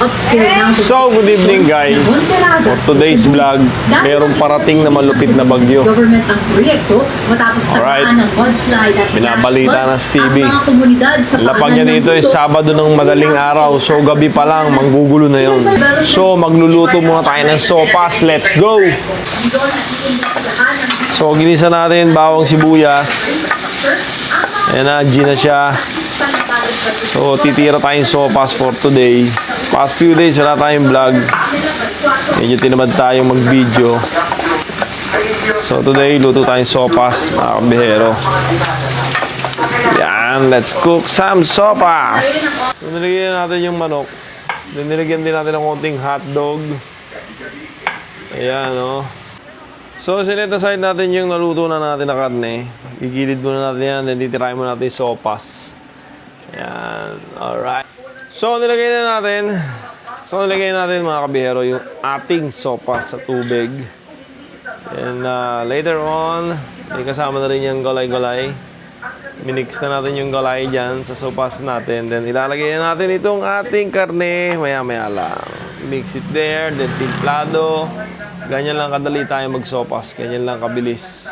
So, good evening guys. For today's vlog, merong parating na malupit na bagyo. Government ang proyekto matapos Alright. tamaan ng mudslide at Binabalita ng sa Lapag niya dito bundok. Sabado ng madaling araw. So, gabi pa lang, manggugulo na yun. So, magluluto muna tayo ng sopas. Let's go! So, ginisa natin bawang sibuyas. Ayan na, G na siya. So, titira tayong sopas for today. Past few days, wala tayong vlog. Medyo tinamad tayong mag-video. So, today, luto tayong sopas, mga kabihero. Yan, let's cook some sopas. So, nilagyan natin yung manok. Then, nilagyan din natin ng konting hotdog. Ayan, oh. So, sinet aside natin yung naluto na natin na karne. Gigilid muna natin yan, then titirahin muna natin yung sopas. Ayan, alright. So, nilagay na natin. So, nilagay natin mga kabihero yung ating sopas sa tubig. And uh, later on, may kasama na rin yung galay-galay. Minix na natin yung galay dyan sa sopas natin. Then ilalagay na natin itong ating karne maya-maya lang. Mix it there, then timplado. Ganyan lang kadali tayo magsopas. Ganyan lang kabilis.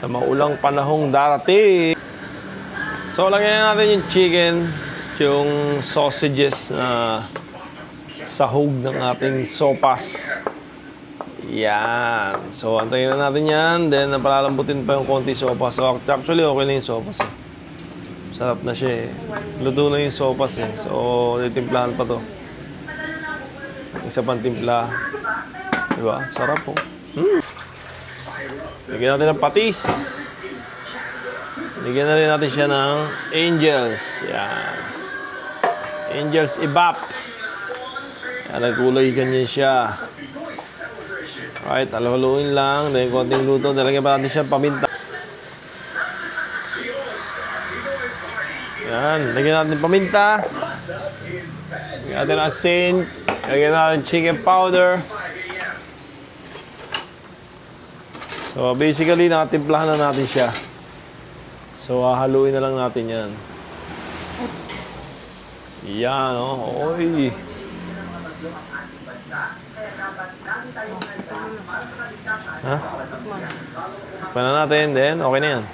Sa maulang panahong darating. So, lagyan na natin yung chicken, yung sausages na sahog ng ating sopas. Yan. So, antayin na natin yan. Then, napalalambutin pa yung konti sopas. So, actually, okay na yung sopas eh. Sarap na siya eh. Luto na yung sopas eh. So, titimplahan pa to. Isa pang timpla. Diba? Sarap po. Hmm. Lagyan natin ng patis. Lagyan na rin natin siya ng angels. Yan. Angels ibap. Yan, nagkulay ganyan siya. Alright, alahaluin lang. Dahil konting luto. Nalagyan pa natin siya paminta. Yan, lagyan natin paminta. Lagyan natin asin. Lagyan natin chicken powder. So, basically, nakatimplahan na natin siya. So, hahaluin na lang natin yan. Yan, oh. Oy. Ha? Pana natin, then okay na yan.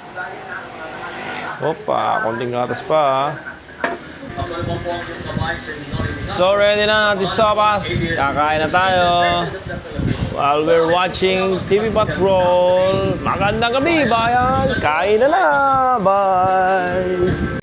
Opa, konting gatas pa. So, ready na natin sopas. Kakain na tayo. While we're watching TV Patrol. Magandang gabi, bayan. Kain na na. Bye.